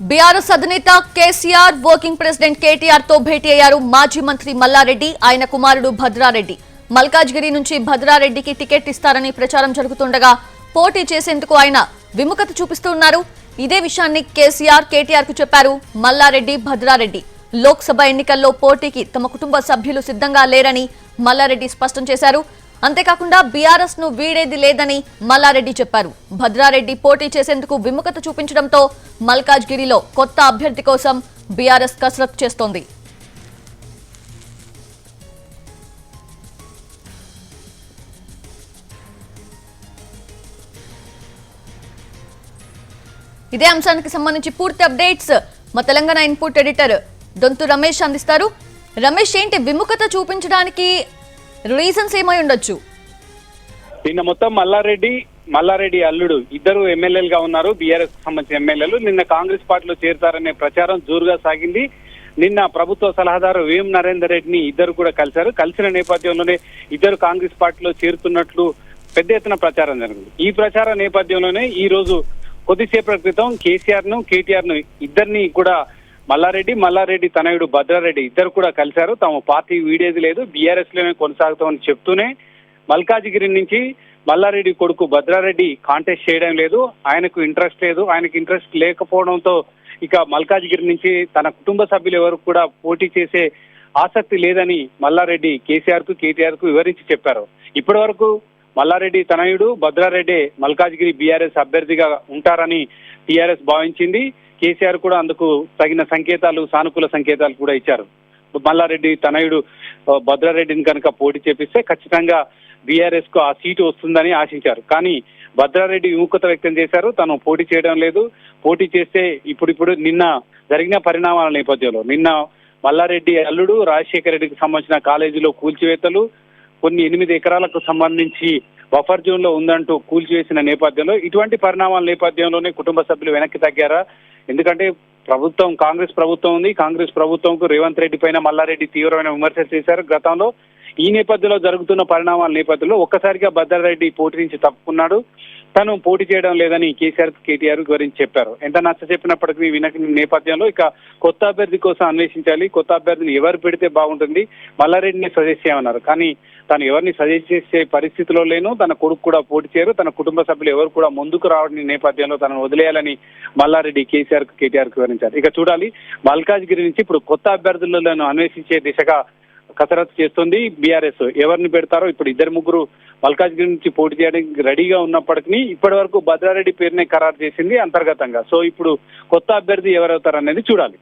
BRS అధినేత KCR working president కేటీఆర్తో భేటీ అయ్యారు మాజీ మంత్రి మల్లారెడ్డి ఆయన కుమారుడు భద్రారెడ్డి. మల్కాజ్గిరి నుంచి భద్రారెడ్డికి టికెట్ ఇస్తారని ప్రచారం జరుగుతుండగా పోటీ చేసేందుకు ఆయన విముఖత చూపిస్తున్నారు ఇదే విషయాన్ని కేసీఆర్ కేటీఆర్కు చెప్పారు మల్లారెడ్డి భద్రారెడ్డి. లోక్సభ ఎన్నికల్లో పోటీకి తమ కుటుంబ సభ్యులు సిద్ధంగా లేరని మల్లారెడ్డి స్పష్టం చేశారు. అంతేకాకుండా బీఆర్ఎస్ను వీడేది లేదని మల్లారెడ్డి చెప్పారు. భద్రారెడ్డి పోటీ చేసేందుకు విముఖత చూపించడంతో మల్కాజ్గిరిలో కొత్త అభ్యర్థి కోసం బీఆర్ఎస్ కసరత్తు చేస్తోంది. ఇదే అంశానికి సంబంధించి పూర్తి అప్డేట్స్. మా తెలంగాణ ఇన్పుట్ ఎడిటర్ దొంతు రమేష్ అందిస్తారు. రమేష్ ఏంటి విముఖత చూపించడానికి రీజన్స్ ఏమై ఉండొచ్చు. నిన్న మొత్తం మల్లారెడ్డి మల్లారెడ్డి అల్లుడు ఇద్దరు ఎమ్మెల్యేలుగా ఉన్నారు. బీఆర్ఎస్ సంబంధించిన ఎమ్మెల్యేలు. నిన్న కాంగ్రెస్ పార్టీలో చేరుతారనే ప్రచారం జోరుగా సాగింది. నిన్న ప్రభుత్వ సలహాదారు వేం నరేందర్ రెడ్డిని ఇద్దరు కూడా కలిశారు. కలిసిన నేపథ్యంలోనే ఇద్దరు కాంగ్రెస్ పార్టీలో చేరుతున్నట్లు పెద్ద ఎత్తున ప్రచారం జరిగింది. ఈ ప్రచార నేపథ్యంలోనే ఈ రోజు కొద్దిసేపటి క్రితం కేసీఆర్ను కేటీఆర్ను ఇద్దరిని కూడా మల్లారెడ్డి మల్లారెడ్డి తనయుడు భద్రారెడ్డి ఇద్దరు కూడా కలిశారు. తమ పార్టీ వీడేది లేదు. బీఆర్ఎస్లోనే కొనసాగుతామని చెప్తూనే మల్కాజిగిరి నుంచి మల్లారెడ్డి కొడుకు భద్రారెడ్డి కాంటెస్ట్ చేయడం లేదు. ఆయనకు ఇంట్రెస్ట్ లేదు. ఆయనకు ఇంట్రెస్ట్ లేకపోవడంతో ఇక మల్కాజిగిరి నుంచి తన కుటుంబ సభ్యులు ఎవరు కూడా పోటీ చేసే ఆసక్తి లేదని మల్లారెడ్డి కేసీఆర్కు కేటీఆర్కు వివరించి చెప్పారు. ఇప్పటి వరకు మల్లారెడ్డి తనయుడు భద్రారెడ్డి మల్కాజ్గిరి బీఆర్ఎస్ అభ్యర్థిగా ఉంటారని టీఆర్ఎస్ భావించింది. కేసీఆర్ కూడా అందుకు తగిన సంకేతాలు సానుకూల సంకేతాలు కూడా ఇచ్చారు. మల్లారెడ్డి తనయుడు భద్రారెడ్డిని కనుక పోటీ చేపిస్తే ఖచ్చితంగా బీఆర్ఎస్కు ఆ సీటు వస్తుందని ఆశించారు. కానీ భద్రారెడ్డి విముఖత వ్యక్తం చేశారు. తను పోటీ చేయడం లేదు. పోటీ చేస్తే ఇప్పుడిప్పుడు నిన్న జరిగిన పరిణామాల నేపథ్యంలో నిన్న మల్లారెడ్డి అల్లుడు రాజశేఖర రెడ్డికి సంబంధించిన కాలేజీలో కూల్చివేతలు కొన్ని ఎనిమిది ఎకరాలకు సంబంధించి బఫర్ జోన్లో ఉందంటూ కూల్చివేసిన నేపథ్యంలో ఇటువంటి పరిణామాల నేపథ్యంలోనే కుటుంబ సభ్యులు వెనక్కి తగ్గారా? ఎందుకంటే ప్రభుత్వం కాంగ్రెస్ ప్రభుత్వం ఉంది. కాంగ్రెస్ ప్రభుత్వంకు రేవంత్ రెడ్డి పైన మల్లారెడ్డి తీవ్రమైన విమర్శలు చేశారు గతంలో. ఈ నేపథ్యంలో జరుగుతున్న పరిణామాల నేపథ్యంలో ఒక్కసారిగా భద్రారెడ్డి పోటీ నుంచి తప్పుకున్నాడు. తను పోటీ చేయడం లేదని కేసీఆర్ కేటీఆర్ గురించి చెప్పారు. ఎంత నచ్చ చెప్పినప్పటికీ వినక నేపథ్యంలో ఇక కొత్త అభ్యర్థి కోసం అన్వేషించాలి. కొత్త అభ్యర్థిని ఎవరు పెడితే బాగుంటుంది? మల్లారెడ్డిని సజెస్ట్ చేయమన్నారు. కానీ తను ఎవరిని సజెస్ట్ చేసే పరిస్థితిలో లేను. తన కొడుకు కూడా పోటీ చేయరు. తన కుటుంబ సభ్యులు ఎవరు కూడా ముందుకు రావడం నేపథ్యంలో తనను వదిలేయాలని మల్లారెడ్డి కేసీఆర్ కేటీఆర్ వివరించారు. ఇక చూడాలి. మల్కాజ్గిరి నుంచి ఇప్పుడు కొత్త అభ్యర్థులను అన్వేషించే దిశగా కసరత్తు చేస్తుంది బీఆర్ఎస్. ఎవరిని పెడతారో ఇప్పుడు ఇద్దరు ముగ్గురు మల్కాజ్గిరి నుంచి పోటీ చేయడానికి రెడీగా ఉన్నప్పటికీ ఇప్పటి వరకు భద్రారెడ్డి పేరునే ఖరారు చేసింది అంతర్గతంగా. సో ఇప్పుడు కొత్త అభ్యర్థి ఎవరవుతారనేది చూడాలి.